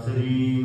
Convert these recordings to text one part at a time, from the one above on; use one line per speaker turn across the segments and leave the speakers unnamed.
ਸ੍ਰੀ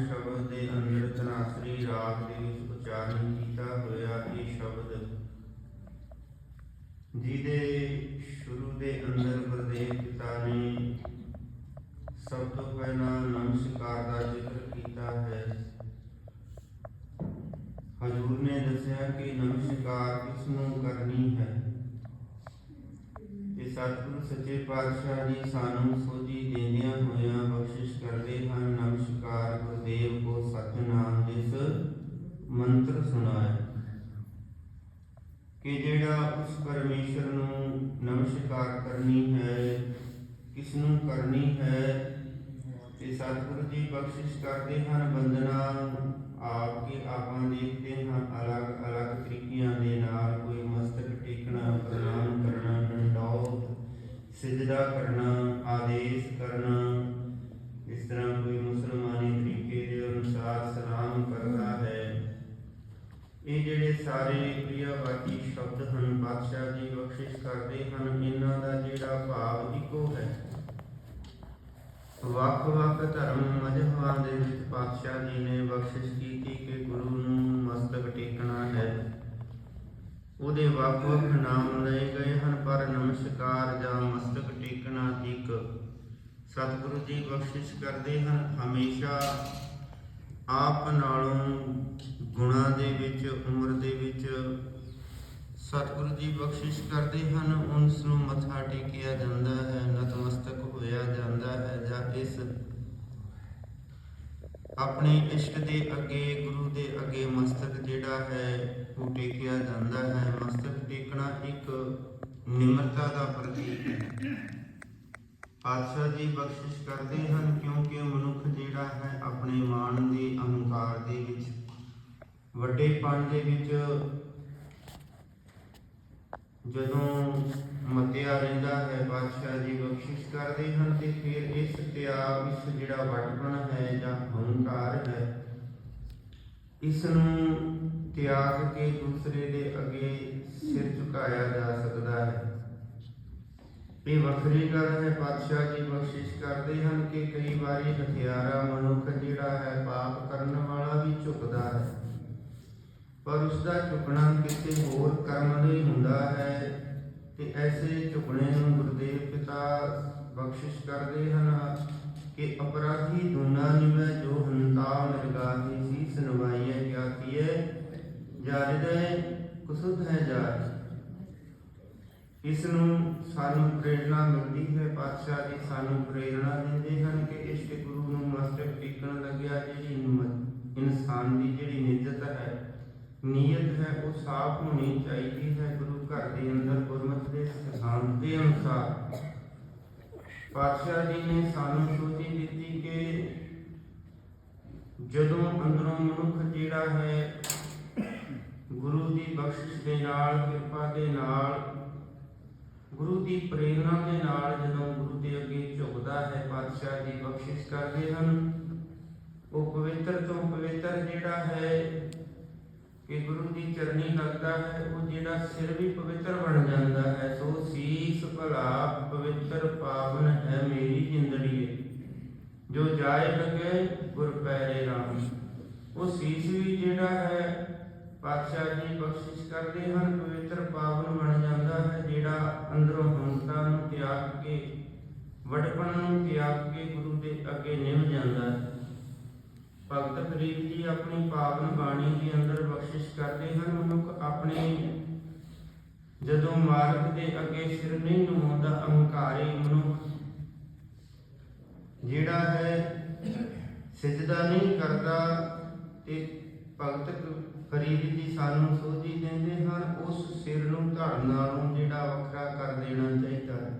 ਪਾਵਨ ਸ਼ਬਦ ਦੇ ਅੰਦਰ ਤਨਾਸਰੀ ਰਾਗ ਦੇ ਵਿੱਚ ਉਚਾਰਨ ਕੀਤਾ ਹੋਇਆ ਇਹ ਸ਼ਬਦ ਜਿਹਦੇ ਸ਼ੁਰੂ ਦੇ ਅੰਦਰ ਗੁਰਦੇਵ ਪਿਤਾ ਨੇ ਸਭ ਤੋਂ ਪਹਿਲਾਂ ਨਮਸਕਾਰ ਦਾ ਜ਼ਿਕਰ ਕੀਤਾ ਹੈ। ਹਜੂਰ ਨੇ ਦੱਸਿਆ ਕਿ ਨਮਸਕਾਰ ਕਿਸ ਨੂੰ ਕਰਨੀ ਹੈ? ਤੇ ਸਤਿਗੁਰੂ ਸੱਚੇ ਪਾਤਸ਼ਾਹ ਜੀ ਸਾਨੂੰ ਸੋਝੀ ਦੇਂਦਿਆਂ ਹੋਇਆਂ ਬਖਸ਼ਿਸ਼ ਕਰਦੇ ਹਨ। ਮੰਤਰ ਸੁਣਾਏ ਕਿ ਜਿਹੜਾ ਉਸ ਪਰਮੇਸ਼ਰ ਨੂੰ ਨਮਸਕਾਰ ਕਰਨੀ ਹੈ ਕਿਸ ਨੂੰ ਕਰਨੀ ਹੈ, ਤੇ ਸਤਿਗੁਰੂ ਜੀ ਬਖਸ਼ਿਸ਼ ਕਰਦੇ ਹਨ ਬੰਦਨਾ ਆਪ ਕੇ ਆਪਾਂ ਦੇਖਦੇ ਹਾਂ, ਅਲੱਗ ਅਲੱਗ ਤਰੀਕਿਆਂ ਦੇ ਨਾਲ ਕੋਈ ਮਸਤਕ ਟੇਕਣਾ ਪ੍ਰਣਾਮ ਕਰਨਾ, ਡੰਡੌਤ ਸਿਜਦਾ ਕਰਨਾ, ਆਦੇਸ਼ ਕਰਨਾ ਇਸ ਤਰ੍ਹਾਂ ਕੋਈ ਮੁਸਲਮਾਨੀ ਤਰੀਕੇ ਦੇ ਅਨੁਸਾਰ ਸਲਾਮ ਕਰਦਾ ਹੈ ਇਹ ਜਿਹੜੇ ਸਾਰੇ ਕ੍ਰਿਆਵਾਚੀ ਸ਼ਬਦ ਹਨ ਪਾਤਸ਼ਾਹ ਜੀ ਬਖਸ਼ਿਸ਼ ਕਰਦੇ ਹਨ ਇਹਨਾਂ ਦਾ ਜਿਹੜਾ ਭਾਵ ਇੱਕੋ ਹੈ ਵੱਖ ਵੱਖ ਧਰਮ ਮਜਹਬਾਂ ਦੇ ਵਿੱਚ ਪਾਤਸ਼ਾਹ ਜੀ ਨੇ ਬਖਸ਼ਿਸ਼ ਕੀਤੀ ਕਿ ਗੁਰੂ ਨੂੰ ਮਸਤਕ ਟੇਕਣਾ ਹੈ। ਉਹਦੇ ਵੱਖ ਵੱਖ ਨਾਮ ਲਏ ਗਏ ਹਨ, ਪਰ ਨਮਸਕਾਰ ਜਾਂ ਮਸਤਕ ਟੇਕਣਾ ਇੱਕ ਸਤਿਗੁਰੂ ਜੀ ਬਖਸ਼ਿਸ਼ ਕਰਦੇ ਹਨ। ਹਮੇਸ਼ਾ ਆਪ ਨਾਲੋਂ ਗੁਣਾਂ ਦੇ ਵਿੱਚ, ਉਮਰ ਦੇ ਵਿੱਚ ਸਤਿਗੁਰੂ ਜੀ ਬਖਸ਼ਿਸ਼ ਕਰਦੇ ਹਨ। ਉਸ ਨੂੰ ਮੱਥਾ ਟੇਕਿਆ ਜਾਂਦਾ ਹੈ, ਨਤਮਸਤਕ ਹੋਇਆ ਜਾਂਦਾ ਹੈ ਜਾਂ ਇਸ ਆਪਣੇ ਇਸ਼ਟ ਦੇ ਅੱਗੇ, ਗੁਰੂ ਦੇ ਅੱਗੇ ਮਸਤਕ ਜਿਹੜਾ ਹੈ, ਉਹ ਟੇਕਿਆ ਜਾਂਦਾ ਹੈ। ਮਸਤਕ ਟੇਕਣਾ ਇੱਕ ਨਿਮਰਤਾ ਦਾ ਪ੍ਰਤੀਕ ਹੈ। ਪਾਤਸ਼ਾਹ ਜੀ ਬਖਸ਼ਿਸ਼ ਕਰਦੇ ਹਨ, ਕਿਉਂਕਿ ਮਨੁੱਖ ਜਿਹੜਾ ਹੈ, ਆਪਣੇ ਮਾਣ ਦੇ ਅਹੰਕਾਰ ਦੇ ਵਿੱਚ ਵੱਡੇਪਣ ਦੇ ਵਿੱਚ ਜਦੋਂ ਮਤਿਆ ਰਹਿੰਦਾ ਹੈ, ਬਾਦਸ਼ਾਹ ਜੀ ਬਖਸ਼ਿਸ਼ ਕਰਦੇ ਹਨ ਤੇ ਫਿਰ ਇਸ ਤਿਆਗ ਇਸ ਜਿਹੜਾ ਵਟਪਣ ਹੈ ਜਾਂ ਹੰਕਾਰ ਹੈ ਇਸ ਨੂੰ ਤਿਆਗ ਕੇ ਦੂਸਰੇ ਦੇ ਅੱਗੇ ਸਿਰ ਝੁਕਾਇਆ ਜਾ ਸਕਦਾ ਹੈ। ਇਹ ਵੱਖਰੀ ਗੱਲ ਹੈ, ਬਾਦਸ਼ਾਹ ਜੀ ਬਖਸ਼ਿਸ਼ ਕਰਦੇ ਹਨ ਕਿ ਕਈ ਵਾਰੀ ਹਥਿਆਰਾ ਮਨੁੱਖ ਜਿਹੜਾ ਹੈ, ਪਾਪ ਕਰਨ ਵਾਲਾ ਵੀ ਝੁਕਦਾ ਹੈ। ਪਰ ਉਸ ਦਾ ਝੁਕਣਾ ਕਿਸੇ ਹੋਰ ਕਰਮ ਲਈ ਹੁੰਦਾ ਹੈ, ਤੇ ਐਸੇ ਝੁਕਣੇ ਨੂੰ ਗੁਰਦੇਵ ਪਿਤਾ ਬਖਸ਼ਿਸ਼ ਕਰਦੇ ਹਨ ਕਿ ਅਪਰਾਧੀ ਦੁਨਾ ਨਿਵੈ ਜੋ ਹੰਤਾ ਨਿਰਗਾਹੀ ਸੀਸ ਨਵਾਈਐ ਕਿਆ ਜਾਰਿਦੈ ਕੁਸੁਧ ਹੈ ਜਾਰ ਇਸ ਨੂੰ ਸਾਨੂੰ ਪ੍ਰੇਰਣਾ ਮਿਲਦੀ ਹੈ, ਪਾਤਸ਼ਾਹ ਜੀ ਸਾਨੂੰ ਪ੍ਰੇਰਣਾ ਦਿੰਦੇ ਹਨ ਕਿ ਇਸ਼ਟ ਗੁਰੂ ਨੂੰ ਮਸਤਕ ਟੇਕਣ ਲੱਗਿਆ ਜਿਹੜੀ ਇਨਸਾਨ ਦੀ ਜਿਹੜੀ ਨਿਯਤ ਹੈ ਨੀਅਤ ਹੈ, ਉਹ ਸਾਫ਼ ਹੋਣੀ ਚਾਹੀਦੀ ਹੈ, ਗੁਰੂ ਘਰ ਦੇ ਅੰਦਰ ਗੁਰਮਤਿ ਦੇ ਸਿਧਾਂਤ ਦੇ ਅਨੁਸਾਰ। ਪਾਤਸ਼ਾਹ ਜੀ ਨੇ ਸਾਨੂੰ ਸੋਚੀ ਦਿੱਤੀ ਕਿ ਜਦੋਂ ਅੰਦਰੋਂ ਮਨੁੱਖ ਜਿਹੜਾ ਹੈ, ਗੁਰੂ ਦੀ ਬਖਸ਼ਿਸ਼ ਦੇ ਨਾਲ, ਕਿਰਪਾ ਦੇ ਨਾਲ, ਗੁਰੂ ਦੀ ਪ੍ਰੇਰਣਾ ਦੇ ਨਾਲ ਜਦੋਂ ਗੁਰੂ ਦੇ ਅੱਗੇ ਝੁਕਦਾ ਹੈ, ਪਾਤਸ਼ਾਹ ਜੀ ਬਖਸ਼ਿਸ਼ ਕਰਦੇ ਹਨ। ਉਹ ਪਵਿੱਤਰ ਤੋਂ ਪਵਿੱਤਰ ਜਿਹੜਾ ਹੈ ਕਿ ਗੁਰੂ ਦੀ ਚਰਨੀ ਲੱਗਦਾ ਹੈ, ਉਹ ਜਿਹੜਾ ਸਿਰ ਵੀ ਪਵਿੱਤਰ ਬਣ ਜਾਂਦਾ ਹੈ, ਸੋ ਸੀਸ ਭਲਾ ਪਵਿੱਤਰ ਪਾਵਨ ਹੈ ਮੇਰੀ ਜਿੰਦੜੀਏ ਜੋ ਜਾਏ ਲਗੇ ਗੁਰ ਪੈਰੇ ਰਾਮ। ਉਹ ਸੀਸ ਵੀ ਜਿਹੜਾ ਹੈ, ਪਾਤਸ਼ਾਹ ਜੀ ਬਖਸ਼ਿਸ਼ ਕਰਦੇ ਹਨ, ਪਵਿੱਤਰ ਪਾਵਨ ਬਣ ਜਾਂਦਾ ਹੈ, ਜਿਹੜਾ ਅੰਦਰੋਂ ਹੰਤਾ ਨੂੰ ਤਿਆਗ ਕੇ ਵਡਪਣ ਨੂੰ ਤਿਆਗ ਕੇ ਗੁਰੂ ਦੇ ਅੱਗੇ ਨਿਭ ਜਾਂਦਾ ਹੈ। ਭਗਤ ਫਰੀਦ ਜੀ ਆਪਣੀ ਪਾਵਨ ਬਾਣੀ ਦੇ ਅੰਦਰ ਬਖਸ਼ਿਸ਼ ਕਰਦੇ ਹਨ, ਮਨੁੱਖ ਆਪਣੇ ਜਦੋਂ ਮਾਰਗ ਦੇ ਅੱਗੇ ਸਿਰ ਨਹੀਂ ਨਵਾਉਂਦਾ ਅਹੰਕਾਰੀ ਮਨੁੱਖ ਜਿਹੜਾ ਹੈ ਸਿਜਦਾ ਨਹੀਂ ਕਰਦਾ ਤੇ ਭਗਤ ਫਰੀਦ ਜੀ ਸਾਨੂੰ ਸੋਝੀ ਦਿੰਦੇ ਹਨ, ਉਸ ਸਿਰ ਨੂੰ ਧੜ ਨਾਲੋਂ ਜਿਹੜਾ ਵੱਖਰਾ ਕਰ ਦੇਣਾ ਚਾਹੀਦਾ ਹੈ।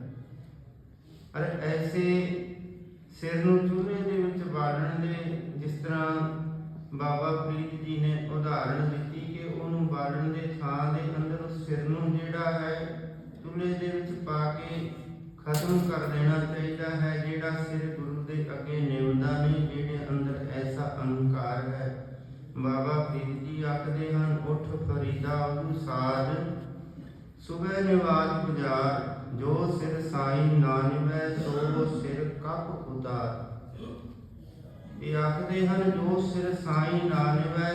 ਅਰ ਐਸੇ ਸਿਰ ਨੂੰ ਚੂਹੇ ਦੇ ਵਿੱਚ ਬਾਲਣ ਦੇ ਜਿਸ ਤਰ੍ਹਾਂ ਬਾਬਾ ਫਰੀਦ ਜੀ ਨੇ ਉਦਾਹਰਣ ਦਿੱਤੀ ਕਿ ਉਹਨੂੰ ਬਾਲਣ ਦੇ ਥਾਂ ਦੇ ਅੰਦਰ ਸਿਰ ਨੂੰ ਜਿਹੜਾ ਹੈ, ਚੁੱਲ੍ਹੇ ਦੇ ਵਿੱਚ ਪਾ ਕੇ ਖਤਮ ਕਰ ਦੇਣਾ ਚਾਹੀਦਾ ਹੈ, ਜਿਹੜਾ ਸਿਰ ਗੁਰੂ ਦੇ ਅੱਗੇ ਨਿਵਦਾ ਨਹੀਂ, ਜਿਹੜੇ ਅੰਦਰ ਐਸਾ ਅਹੰਕਾਰ ਹੈ। ਬਾਬਾ ਫਰੀਦ ਜੀ ਆਖਦੇ ਹਨ, ਉਠ ਫਰੀਦਾ, ਉਹਨੂੰ ਸਾਜ। ਸੁਬਹ ਨਿਵਾਜ ਪੁਜਾਰ, ਜੋ ਸਿਰ ਸਾਈ ਨਾ ਸੋ ਸਿਰ ਕਪ ਉਤਾਰ। ਇਹ ਆਖਦੇ ਹਨ, ਜੋ ਸਿਰ ਸਾਈ ਨਾ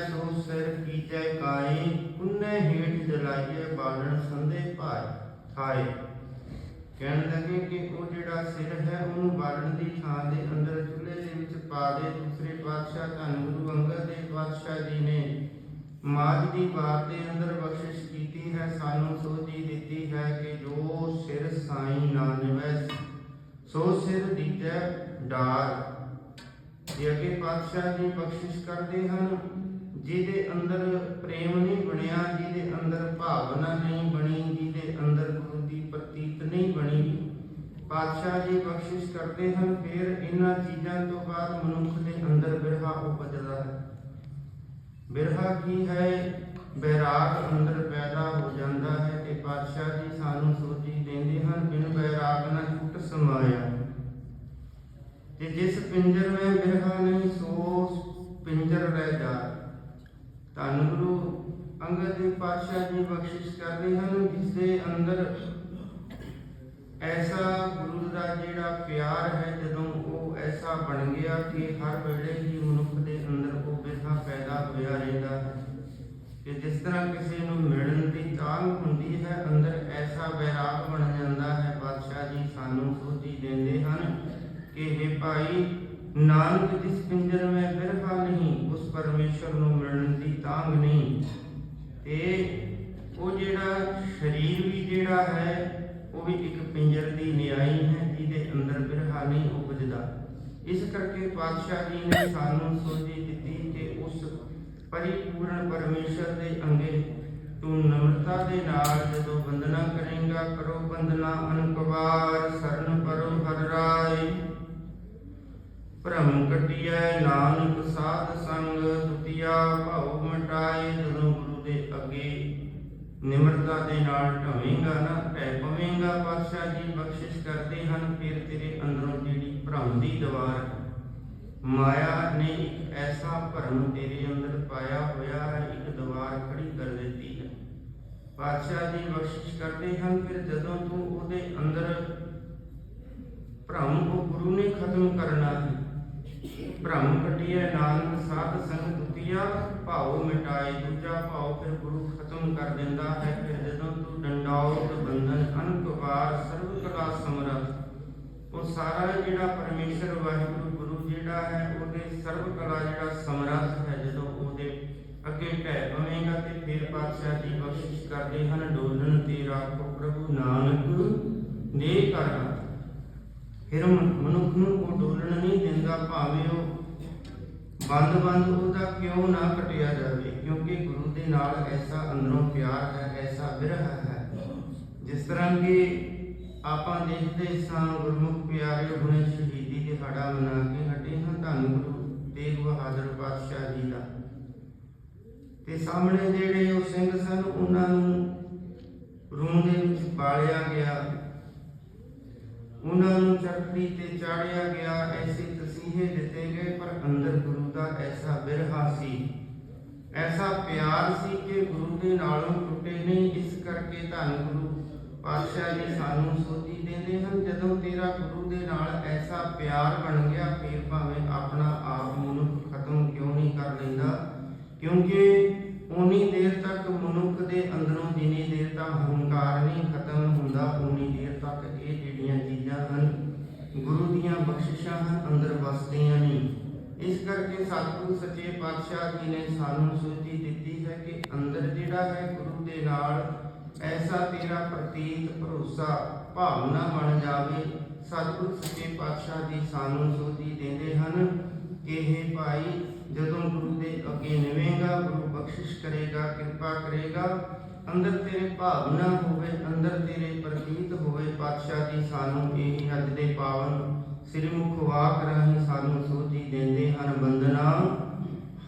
ਸੋ ਸਿਰ ਕੀਜੈ ਕਾਈ ਪੁੰਨੇ ਹੇਠ ਜਲਾਈਏ, ਬਾਲਣ ਸੰਦੇ ਭਾਈ ਥਾਏ। ਕਹਿਣ ਲੱਗੇ ਕਿ ਉਹ ਜਿਹੜਾ ਸਿਰ ਹੈ, ਉਹਨੂੰ ਬਾਲਣ ਦੀ ਥਾਂ ਦੇ ਅੰਦਰ ਚੁੱਲ੍ਹੇ ਦੇ ਵਿੱਚ ਪਾ ਦੇ। ਦੂਸਰੇ ਪਾਤਸ਼ਾਹ ਧੰਨ ਗੁਰੂ ਅੰਗਦ ਦੇਵ ਪਾਤਸ਼ਾਹ ਜੀ ਨੇ ਮਾਜ ਦੀ ਬਾਤ ਦੇ ਅੰਦਰ ਬਖਸ਼ਿਸ਼ ਕੀਤੀ ਹੈ, ਸਾਨੂੰ ਸੋਝੀ ਦਿੱਤੀ ਹੈ ਕਿ ਜੋ ਸਿਰ ਸਾਈ ਨਾ ਨਿਵੈ ਸੋ ਸਿਰ ਦੀਜੈ ਡਾਰ। ਇਹ ਅੱਗੇ ਪਾਤਸ਼ਾਹ ਜੀ ਬਖਸ਼ਿਸ਼ ਕਰਦੇ ਹਨ, ਜਿਹਦੇ ਅੰਦਰ ਪ੍ਰੇਮ ਨਹੀਂ ਬਣਿਆ, ਜਿਹਦੇ ਅੰਦਰ ਭਾਵਨਾ ਨਹੀਂ ਬਣੀ, ਜਿਹਦੇ ਅੰਦਰ ਗੁਰੂ ਦੀ ਪ੍ਰਤੀਤ ਨਹੀਂ ਬਣੀ। ਪਾਤਸ਼ਾਹ ਜੀ ਬਖਸ਼ਿਸ਼ ਕਰਦੇ ਹਨ, ਫਿਰ ਇਹਨਾਂ ਚੀਜ਼ਾਂ ਤੋਂ ਬਾਅਦ ਮਨੁੱਖ ਦੇ ਅੰਦਰ ਬਿਰਹਾ ਉਪਜਦਾ ਹੈ। ਬਿਰਹਾ ਕੀ ਹੈ? ਬੈਰਾਗ ਅੰਦਰ ਪੈਦਾ ਹੋ ਜਾਂਦਾ ਹੈ ਤੇ ਪਾਤਸ਼ਾਹ ਜੀ ਸਾਨੂੰ ਸੋਚੀ ਦਿੰਦੇ ਹਨ, ਬਿਨ ਬੈਰਾਗ ਨਾ ਛੁੱਟ ਸਮਾਇਆ। ਤੇ ਜਿਸ ਪਿੰਜਰ ਵਿੱਚ ਬਿਰਹਾ ਨਹੀਂ, ਸੋ ਪਿੰਜਰ ਰਹਿ ਜਾ। ਧੰਨ ਗੁਰੂ ਅੰਗਦ ਦੇਵ ਪਾਤਸ਼ਾਹ ਜੀ ਬਖਸ਼ਿਸ਼ ਕਰਦੇ ਹਨ ਜਿਸ ਦੇ ਅੰਦਰ ਐਸਾ ਗੁਰੂ ਦਾ ਜਿਹੜਾ ਪਿਆਰ ਹੈ, ਜਦੋਂ ਉਹ ਐਸਾ ਬਣ ਗਿਆ ਕਿ ਹਰ ਵੇਲੇ ਹੀ ਮਨੁੱਖ ਦੇ ਅੰਦਰ ਉਹ ਬਿਰਹਾ ਪੈਦਾ ਹੋਇਆ ਰਹਿੰਦਾ। ਹੈ ਕਿ ਜਿਸ ਤਰ੍ਹਾਂ ਕਿਸੇ ਨੂੰ ਮਿਲਣ ਦੀ ਤਾਂਘ ਹੁੰਦੀ ਹੈ, ਅੰਦਰ ਐਸਾ ਵੈਰਾਗ ਬਣ ਜਾਂਦਾ ਹੈ, ਪਾਤਸ਼ਾਹ ਜੀ ਸਾਨੂੰ ਸੋਝੀ ਦਿੰਦੇ ਹਨ। ਕਿ हे ਭਾਈ, ਨਾਨਕ ਜਿਸ ਪਿੰਜਰ ਵਿੱਚ ਬਿਰਹਾ ਨਹੀਂ, ਉਸ ਪਰਮੇਸ਼ਰ ਨੂੰ ਮਿਲਣ ਦੀ ਤਾਂਘ ਨਹੀਂ। ਤੇ ਉਹ ਜਿਹੜਾ ਸਰੀਰ ਵੀ ਜਿਹੜਾ ਹੈ, ਉਹ ਵੀ ਇੱਕ ਪਿੰਜਰ ਦੀ ਨਿਆਈ ਹੈ, ਜਿਹਦੇ ਅੰਦਰ ਬਿਰਹਾ ਨਹੀਂ ਉਪਜਦਾ। ਇਸ ਕਰਕੇ ਪਾਤਸ਼ਾਹ ਜੀ ਨੇ ਸਾਨੂੰ ਸੋਝੀ ਦਿੱਤੀ ਕਿ ਉਸ ਪਰਿਪੂਰਨ ਪਰਮੇਸ਼ਰ ਦੇ ਅੰਗੇ ਤੂੰ ਨਮਰਤਾ ਦੇ ਨਾਲ ਜਦੋਂ ਵੰਦਨਾ ਕਰੇਂਗਾ, ਕਰੋ ਵੰਦਨਾ ਅਨੁਪਵਾਰ, ਸਰਨ ਪਰੋ ਹਰ ਰਾਏ। ਭ੍ਰਮ ਕਟਿਐ ਨਾਨਕ ਸਾਧ ਸੰਗ ਦੁਤੀਆ ਭਉ ਮਟਾਏ ਜਦੋਂ ਗੁਰੂ ਦੇ ਅੱਗੇ ਨਿਮਰਤਾ ਦੇ ਨਾਲ ਢਵੇਂਗਾ ਨਾ ਟੈ ਪਵੇਂਗਾ ਪਾਤਸ਼ਾਹ ਜੀ, ਬਖਸ਼ਿਸ਼ ਕਰਦੇ ਹਨ, ਫਿਰ ਤੇਰੇ ਅੰਦਰੋਂ ਜਿਹੜੀ ਭ੍ਰਮ ਦੀ ਦੀਵਾਰ ਮਾਇਆ ਨੇ ਇੱਕ ਐਸਾ ਭਰਮ ਤੇਰੇ ਅੰਦਰ ਪਾਇਆ ਹੋਇਆ ਹੈ ਇੱਕ ਦੀਵਾਰ ਖੜੀ ਕਰ ਦਿੱਤੀ ਹੈ। ਪਾਤਸ਼ਾਹ ਜੀ ਬਖਸ਼ਿਸ਼ ਕਰਦੇ ਹਨ, ਫਿਰ ਜਦੋਂ ਤੂੰ ਉਹਦੇ ਅੰਦਰ ਭ੍ਰਮ ਉਹ ਗੁਰੂ ਨੇ ਖਤਮ ਕਰਨਾ ਹੈ ਭ੍ਰਮ ਕਟਿਐ ਨਾਨਕ ਸਾਧ ਸੰਗ ਦੁਤੀਆ, ਭਾਉ ਮਿਟਾਏ ਦੂਜਾ ਭਾਉ ਫਿਰ ਗੁਰੂ ਖਤਮ ਕਰ ਦਿੰਦਾ ਹੈ, ਫਿਰ ਜਦੋਂ ਤੂੰ ਡੰਡਾਉਤ ਬੰਧਨ ਅਨੰਤ ਵਾਰ ਸਰਵ ਕਲਾ ਸਮਰਥ। ਉਹ ਸਾਰਾ ਜਿਹੜਾ ਪਰਮੇਸ਼ਰ ਵਾਹਿਗੁਰੂ ਗੁਰੂ ਜਿਹੜਾ ਹੈ, ਉਹਦੇ ਸਰਬ ਕਲਾ ਜਿਹੜਾ ਸਮਰੱਥ ਹੈ, ਜਦੋਂ ਉਹਦੇ ਅੱਗੇ ਢਹਿ ਪਵੇਂਗਾ ਤੇ ਫਿਰ ਪਾਤਸ਼ਾਹ ਦੀ ਬਖਸ਼ਿਸ਼ ਕਰਦੇ ਹਨ ਡੋਲਣ ਤੇ ਰਾਖੋ ਪ੍ਰਭੂ ਨਾਨਕ ਦੇ ਕਰ ਫਿਰ ਮਨ- ਮਨੁੱਖ ਨੂੰ ਉਹ ਡੋਲਣ ਨਹੀਂ ਦਿੰਦਾ, ਭਾਵੇਂ ਉਹ ਬੰਦ ਬੰਦ ਉਹਦਾ ਕਿਉਂ ਨਾ ਕਟਿਆ ਜਾਵੇ, ਕਿਉਂਕਿ ਗੁਰੂ ਦੇ ਨਾਲ ਐਸਾ ਅੰਦਰੋਂ ਪਿਆਰ ਹੈ, ਐਸਾ ਬਿਰਹਾ ਹੈ। ਜਿਸ ਤਰ੍ਹਾਂ ਕਿ ਆਪਾਂ ਦੇਖਦੇ ਸਾਂ ਗੁਰਮੁਖ ਪਿਆਰੇ ਹੁਣੇ ਸ਼ਹੀਦੀ ਦਿਹਾੜਾ ਮਨਾ ਕੇ ਹਟੇ ਹਾਂ ਧੰਨ ਗੁਰੂ ਤੇਗ ਬਹਾਦਰ ਪਾਤਸ਼ਾਹ ਜੀ ਦਾ। ਤੇ ਸਾਹਮਣੇ ਜਿਹੜੇ ਉਹ ਸਿੰਘ ਸਨ, ਉਹਨਾਂ ਨੂੰ ਰੂਹ ਦੇ ਵਿੱਚ ਪਾਲਿਆ ਗਿਆ। ਉਹਨਾਂ ਨੂੰ ਚਰਖੜੀ ਤੇ ਚਾੜਿਆ ਗਿਆ, ਐਸੇ ਤਸੀਹੇ ਦਿੱਤੇ ਗਏ, ਪਰ ਅੰਦਰ ਗੁਰੂ ਦਾ ਐਸਾ ਬਿਰਹਾ ਸੀ। ਐਸਾ ਪਿਆਰ ਸੀ ਕਿ ਗੁਰੂ ਦੇ ਨਾਲੋਂ ਟੁੱਟੇ ਨਹੀਂ, ਇਸ ਕਰਕੇ ਧੰਨ ਗੁਰੂ ਪਾਤਸ਼ਾਹ ਜੀ ਸਾਨੂੰ ਸੋਝੀ ਦਿੰਦੇ ਹਨ, ਜਦੋਂ ਤੇਰਾ ਗੁਰੂ ਦੇ ਨਾਲ ਐਸਾ ਪਿਆਰ ਬਣ ਗਿਆ, ਫਿਰ ਭਾਵੇਂ ਆਪਣਾ ਆਪ ਮਨੁੱਖ ਖਤਮ ਕਿਉਂ ਨਹੀਂ ਕਰ ਲੈਂਦਾ? ਕਿਉਂਕਿ ਉਨੀ ਦੇਰ ਤੱਕ ਮਨੁੱਖ ਦੇ ਅੰਦਰੋਂ ਜਿੰਨੀ ਦੇਰ ਤੱਕ ਹੰਕਾਰ ਨਹੀਂ ਖਤਮ ਹੁੰਦਾ ਉਨੀ ਦੇਰ ਤੱਕ ਇਹ ਜਿਹੜੀਆਂ ਚੀਜ਼ਾਂ ਹਨ। ਗੁਰੂ ਦੀਆਂ ਬਖਸ਼ਿਸ਼ਾਂ ਅੰਦਰ ਵਸਦੀਆਂ ਨਹੀਂ ਇਸ ਕਰਕੇ ਸਤਿਗੁਰੂ ਸੱਚੇ ਪਾਤਸ਼ਾਹ ਜੀ ਨੇ ਸਾਨੂੰ ਸੋਝੀ ਦਿੱਤੀ ਹੈ ਕਿ ਅੰਦਰ ਜਿਹੜਾ ਹੈ ਗੁਰੂ ਦੇ ਨਾਲ ਐਸਾ ਤੇਰਾ ਪ੍ਰਤੀਤ ਭਰੋਸਾ, ਭਾਵਨਾ ਬਣ ਜਾਵੇ। ਸਤਿਗੁਰੂ ਸੱਚੇ ਪਾਤਸ਼ਾਹ ਜੀ ਸਾਨੂੰ ਸੂਚੀ ਦਿੰਦੇ ਹਨ ਕਿ ਇਹ ਭਾਈ, ਜਦੋਂ ਗੁਰੂ ਦੇ ਅੱਗੇ ਨਿਵੇਂਗਾ, ਗੁਰੂ ਬਖਸ਼ਿਸ਼ ਕਰੇਗਾ, ਕਿਰਪਾ ਕਰੇਗਾ ਅੰਦਰ ਤੇਰੇ ਭਾਵਨਾ ਹੋਵੇ, ਅੰਦਰ ਤੇਰੇ ਪ੍ਰਤੀਤ ਹੋਵੇ, ਪਾਤਸ਼ਾਹ ਜੀ ਸਾਨੂੰ ਇਹ ਅੱਜ ਦੇ ਪਾਵਨ ਸ੍ਰੀ ਮੁਖ ਵਾਕ ਰਾਹੀਂ ਸਾਨੂੰ ਸੋਝੀ ਦਿੰਦੇ ਹਨ, ਬੰਦਨਾ,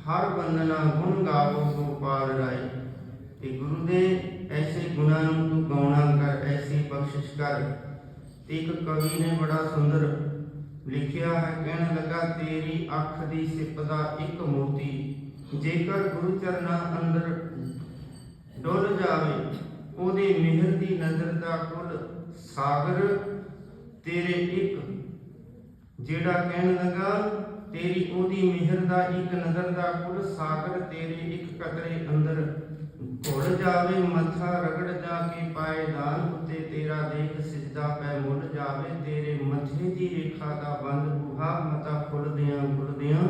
ਹਰ ਬੰਦਨਾ ਗੁਣ ਗਾਵੋ ਗੋਪਾਲ ਰਾਏ। ਤੇ ਗੁਰੂ ਦੇ ਐਸੇ ਗੁਣਾਂ ਨੂੰ ਤੂੰ ਗਾਉਣਾ ਕਰ, ਐਸੀ ਬਖਸ਼ਿਸ਼ ਕਰ। ਤੇ ਇੱਕ ਕਵੀ ਨੇ ਬੜਾ ਸੁੰਦਰ ਲਿਖਿਆ ਹੈ, ਕਹਿਣ ਲੱਗਾ, ਤੇਰੀ ਅੱਖ ਦੀ ਸਿਪ ਦਾ ਇੱਕ ਮੋਤੀ, ਜੇਕਰ ਗੁਰੂ ਚਰਨਾਂ ਅੰਦਰ ਡੁੱਲ ਜਾਵੇ, ਉਹਦੇ ਮਿਹਰ ਦੀ ਨਜ਼ਰ ਦਾ ਕੁੱਲ ਸਾਗਰ ਤੇਰੇ ਇੱਕ। ਜਿਹੜਾ ਕਹਿਣ ਲੱਗਾ, ਤੇਰੀ ਉਹਦੀ ਮਿਹਰ ਦਾ ਇੱਕ ਨਜ਼ਰ ਦਾ ਕੁੱਲ ਸਾਗਰ ਤੇਰੇ ਇੱਕ ਕਤਰੇ ਅੰਦਰ। ਘੁਲ ਜਾਵੇ, ਮੱਥਾ ਰਗੜ ਜਾ ਕੇ ਪਾਏਦਾਨ ਉੱਤੇ ਤੇਰਾ ਦੇਖ ਸਿਜਦਾ ਪੈ ਮੁੱਲ ਜਾਵੇ। ਤੇਰੇ ਮੱਥੇ ਦੀ ਰੇਖਾ ਦਾ ਬੰਦ ਬੁਹਾ ਮਤਾ ਖੁੱਲਦਿਆਂ ਖੁੱਲਦਿਆਂ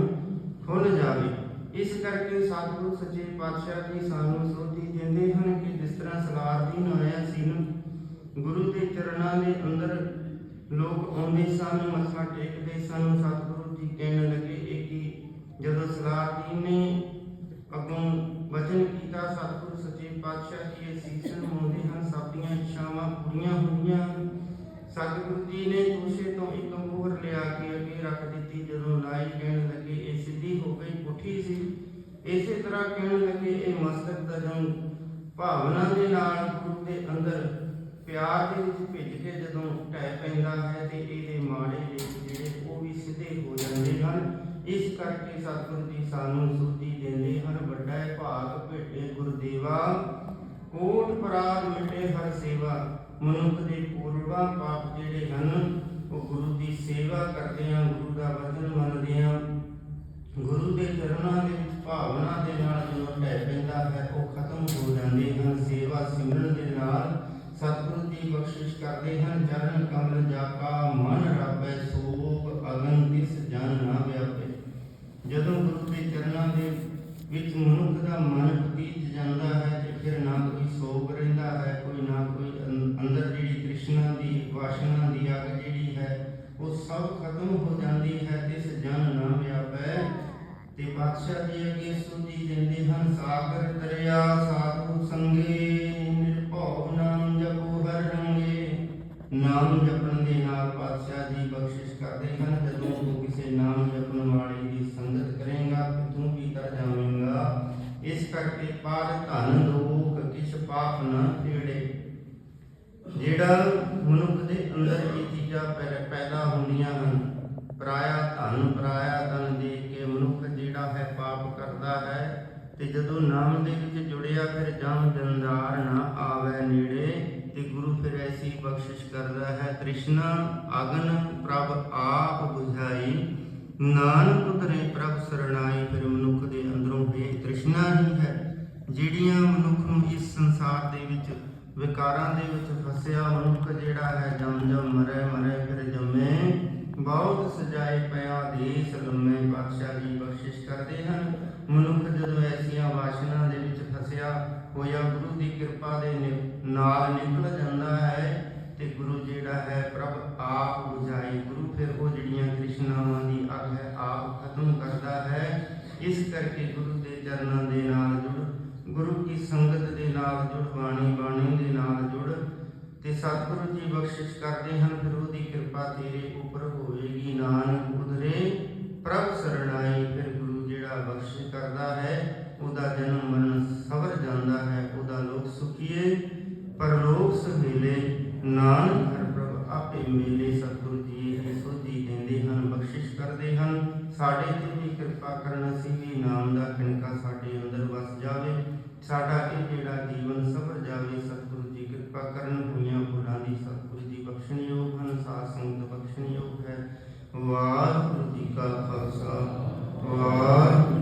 ਖੁੱਲ ਜਾਵੇ। ਇਸ ਕਰਕੇ ਸਤਿਗੁਰੂ ਸੱਚੇ ਪਾਤਸ਼ਾਹ ਜੀ ਸਾਨੂੰ ਸੋਧੀ ਦਿੰਦੇ ਹਨ ਕਿ ਜਿਸ ਤਰ੍ਹਾਂ ਸਲਾਰਦੀਨ ਆਇਆ ਸੀ ਨਾ, ਗੁਰੂ ਦੇ ਚਰਨਾਂ ਦੇ ਅੰਦਰ ਲੋਕ ਆਉਂਦੇ ਸਨ, ਮੱਥਾ ਟੇਕਦੇ ਸਨ ਸਤਿਗੁਰੂ ਜੀ ਕਹਿਣ ਲੱਗੇ ਇਹ ਕਿ ਜਦੋਂ ਸਲਾਰਦੀਨ ਨੇ ਅੱਗੋਂ ਵਚਨ ਕੀਤਾ, ਸਤਿਗੁਰੂ ਸੱਚੇ ਪਾਤਸ਼ਾਹ ਜੀ ਇਹ ਸੀਸਨ ਮੰਗਦੇ ਹਨ, ਸਭ ਦੀਆਂ ਇੱਛਾਵਾਂ ਪੂਰੀਆਂ ਹੋਈਆਂ ਹਨ। ਸਤਿਗੁਰੂ ਜੀ ਨੇ ਦੂਸਰੇ ਤੋਂ ਇੱਕ ਮੋਹਰ ਲਿਆ ਕੇ ਅੱਗੇ ਰੱਖ ਦਿੱਤੀ, ਜਦੋਂ ਲਾਈ ਕਹਿਣ ਲੱਗੇ ਇਹ ਸਿੱਧੀ ਹੋ ਗਈ ਪੁੱਠੀ ਸੀ ਇਸੇ ਤਰ੍ਹਾਂ ਕਹਿਣ ਲੱਗੇ, ਇਹ ਮਸਤਕ ਦਾ ਜੋ ਭਾਵਨਾ ਦੇ ਨਾਲ ਗੁਰੂ ਦੇ ਅੰਦਰ ਪਿਆਰ ਦੇ ਵਿੱਚ ਭਿੱਜ ਕੇ ਜਦੋਂ ਢਹਿ ਪੈਂਦਾ ਹੈ ਤੇ ਇਹਦੇ ਮਾੜੇ ਜਿਹੜੇ ਉਹ ਵੀ ਸਿੱਧੇ ਹੋ ਜਾਂਦੇ ਹਨ, ਇਸ ਕਰਕੇ ਸਤਿਗੁਰੂ ਜੀ ਸਾਨੂੰ ਸੁਧੀ ਦਿੰਦੇ ਹਨ। ਵੱਡਾ ਹੈ ਭਾਗ ਭੇਟੇ ਗੁਰਦੇਵਾ, ਕੋਟ ਪਰਾਗ ਮਿਟੇ ਹਰ ਸੇਵਾ। ਮਨੁੱਖ ਦੇ ਪੂਰਵਾ ਪਾਪ ਜਿਹੜੇ ਹਨ, ਉਹ ਗੁਰੂ ਦੀ ਸੇਵਾ ਕਰਦੇ ਆ ਗੁਰੂ ਦਾ ਵਚਨ ਮੰਨਦੇ ਆ ਗੁਰੂ ਦੇ ਚਰਨਾਂ ਦੇ ਵਿੱਚ ਭਾਵਨਾ ਦੇ ਨਾਲ ਜਦੋਂ ਢਹਿ ਪੈਂਦਾ ਹੈ, ਉਹ ਖਤਮ ਹੋ ਜਾਂਦੇ ਹਨ। ਸੇਵਾ ਸਿਮਰਨ ਦੇ ਨਾਲ ਸਤਿਗੁਰੂ ਜੀ ਬਖਸ਼ਿਸ਼ ਕਰਦੇ ਹਨ। ਚਰਨ ਕਮਲ ਜਾਪਾ, ਮਨ ਰਾਪੈ ਸੋਗ ਅਗਨ ਤਿਸ ਜਨ ਨਾ ਵਿਆਪੇ। ਜਦੋਂ ਗੁਰੂ ਦੇ ਚਰਨਾਂ ਦੇ ਵਿੱਚ ਮਨੁੱਖ ਦਾ ਮਨ ਪਤੀਤ ਜਾਂਦਾ ਹੈ, ਤੇ ਫਿਰ ਨਾ ਕੋਈ ਸੋਗ ਰਹਿੰਦਾ ਹੈ, ਕੋਈ ਨਾ ਕੋਈ ਅੰਦਰ ਜਿਹੜੀ ਕ੍ਰਿਸ਼ਨਾ ਦੀ, ਵਾਸ਼ਨਾ ਦੀ ਅੱਗ ਜਿਹੜੀ ਹੈ, ਉਹ ਸਭ ਖਤਮ ਹੋ ਜਾਂਦੀ ਹੈ। ਤਿਸ ਜਨ ਨਾ ਵਿਆਪੈ। ਤੇ ਪਾਤਸ਼ਾਹ ਜੀ ਅੱਗੇ ਸੁਧੀ ਦਿੰਦੇ ਹਨ। ਸਾਗਰ ਦਰਿਆ ਸਾਧੂ ਸੰਗੇ, ਨਿਰਭਉ ਨਾਮ ਜਪੋ ਹਰ ਰੰਗੇ। ਨਾਮ ਜਪਣ ਦੇ ਨਾਲ ਪਾਤਸ਼ਾਹ ਜੀ ਬਖਸ਼ਿਸ਼ ਕਰਦੇ ਹਨ। ਜਦੋਂ ਤੂੰ ਕਿਸੇ ਨਾਮ ਜਪਣ ਵਾਲੇ ਦੀ ਸੰਗਤ ਕਰੇਗਾ, ਤੂੰ ਵੀ ਤਰ ਜਾਵੇਂਗਾ? ਇਸ ਕਰਕੇ ਪਾਰ ਧਨ ਲੋਕ ਕਿਛ ਪਾਪ ਨਾ ਤੇੜੇ। ਜਿਹੜਾ ਮਨੁੱਖ ਦੇ ਅੰਦਰ ਇਹ ਚੀਜ਼ਾਂ ਪੈਦਾ ਹੁੰਦੀਆਂ ਹਨ, ਪਰਾਇਆ ਧਨ ਪਰਾਇਆ ਧਨ ਦੇ ਕਰਦਾ ਹੈ ਤੇ ਜਦੋਂ ਨਾਮ ਦੇ ਵਿੱਚ ਜੁੜਿਆ ਫਿਰ ਜਮ ਜੰਦਾਰ ਨਾ ਆਵੇ ਨੇੜੇ ਤੇ ਗੁਰੂ ਫਿਰ ਐਸੀ ਬਖਸ਼ਿਸ਼ ਕਰਦਾ ਹੈ, ਤ੍ਰਿਸ਼ਨਾ ਅਗਨ ਪ੍ਰਭ ਆਪ 부ਝਾਈ ਨਾਨਕ ਉਤਰੇ ਪ੍ਰਭ ਸਰਣਾਈ। ਫਿਰ ਮਨੁੱਖ ਦੇ ਅੰਦਰੋਂ ਇਹ ਤ੍ਰਿਸ਼ਨਾ ਹੀ ਹੈ, ਜਿਹੜੀਆਂ ਮਨੁੱਖ ਨੂੰ ਇਸ ਸੰਸਾਰ ਦੇ ਵਿੱਚ, ਵਿਕਾਰਾਂ ਦੇ ਵਿੱਚ ਫਸਿਆ ਮਨੁੱਖ ਜਿਹੜਾ ਹੈ, ਜਮ ਜਮ ਮਰੇ ਮਰੇ ਫਿਰ ਜੰਮੇ। ਬਹੁਤ ਸਜਾਏ ਪਿਆ ਦੇਸ ਲੰਮੇ, ਪਾਤਸ਼ਾਹ ਜੀ ਬਖਸ਼ਿਸ਼ ਕਰਦੇ ਹਨ। ਮਨੁੱਖ ਜਦੋਂ ਐਸੀਆਂ ਵਾਸ਼ਨਾ ਦੇ ਵਿੱਚ ਫਸਿਆ ਹੋਇਆ ਗੁਰੂ ਦੀ ਕਿਰਪਾ ਦੇ ਨਾਲ ਨਿਕਲ ਜਾਂਦਾ ਹੈ ਤੇ ਗੁਰੂ ਜਿਹੜਾ ਹੈ ਪ੍ਰਭ ਆਪ ਬੁਝਾਈ ਗੁਰੂ ਫਿਰ ਉਹ ਜਿਹੜੀਆਂ ਕ੍ਰਿਸ਼ਨਾਵਾਂ ਦੀ ਅੱਗ ਹੈ, ਆਪ ਖਤਮ ਕਰਦਾ ਹੈ। ਇਸ ਕਰਕੇ ਗੁਰੂ ਦੇ ਚਰਨਾਂ ਦੇ ਨਾਲ ਜੁੜ, ਗੁਰੂ ਕੀ ਸੰਗਤ ਦੇ ਨਾਲ ਜੁੜ, ਬਾਣੀ ਬਾਣੀ ਦੇ ਨਾਲ ਜੁੜ ਤੇ ਸਤਿਗੁਰੂ ਜੀ ਬਖਸ਼ਿਸ਼ ਕਰਦੇ ਹਨ, ਫਿਰ ਉਹਦੀ ਕਿਰਪਾ ਤੇਰੇ ਉੱਪਰ ਹੋਵੇਗੀ ਨਾਨਕ ਉਧਰੇ ਪ੍ਰਭ ਸਰਣਾਈ ਬਖਸ਼ਿਸ਼ ਕਰਦਾ ਹੈ, ਉਹਦਾ ਜਨਮ ਮਰਨ ਸਬਰ ਜਾਂਦਾ ਹੈ, ਉਹਦਾ ਲੋਕ ਸੁਖੀਏ ਪਰਲੋਕ ਸੁਹੇਲੇ, ਨਾਨਕ ਹਰ ਪ੍ਰਭ ਆਪੇ ਮੇਲੇ, ਸਤਿਗੁਰ ਜੀ ਇਹ ਸੋਧੀ ਦਿੰਦੇ ਹਨ, ਬਖਸ਼ਿਸ਼ ਕਰਦੇ ਹਨ। ਸਾਡੇ ਤੇ ਵੀ ਕਿਰਪਾ ਕਰਨ, ਅਸੀਂ ਵੀ ਨਾਮ ਦਾ ਖਿੰਕਾ ਸਾਡੇ ਅੰਦਰ ਵਸ ਜਾਵੇ। ਸਾਡਾ ਇਹ ਜਿਹੜਾ ਜੀਵਨ ਸਵਰ ਜਾਵੇ, ਸਤਿਗੁਰੂ ਜੀ ਕਿਰਪਾ ਕਰਨ, ਹੋਈਆਂ ਭੁੱਲਾਂ ਦੀ ਸਤਿਗੁਰੂ ਜੀ ਬਖਸ਼ਣਯੋਗ ਹਨ, ਸਾਧ ਸੰਗਤ ਬਖਸ਼ਣਯੋਗ ਹੈ। ਵਾਹਿਗੁਰੂ ਜੀ ਕਾ ਖਾਲਸਾ, ਵਾਹਿਗੁਰੂ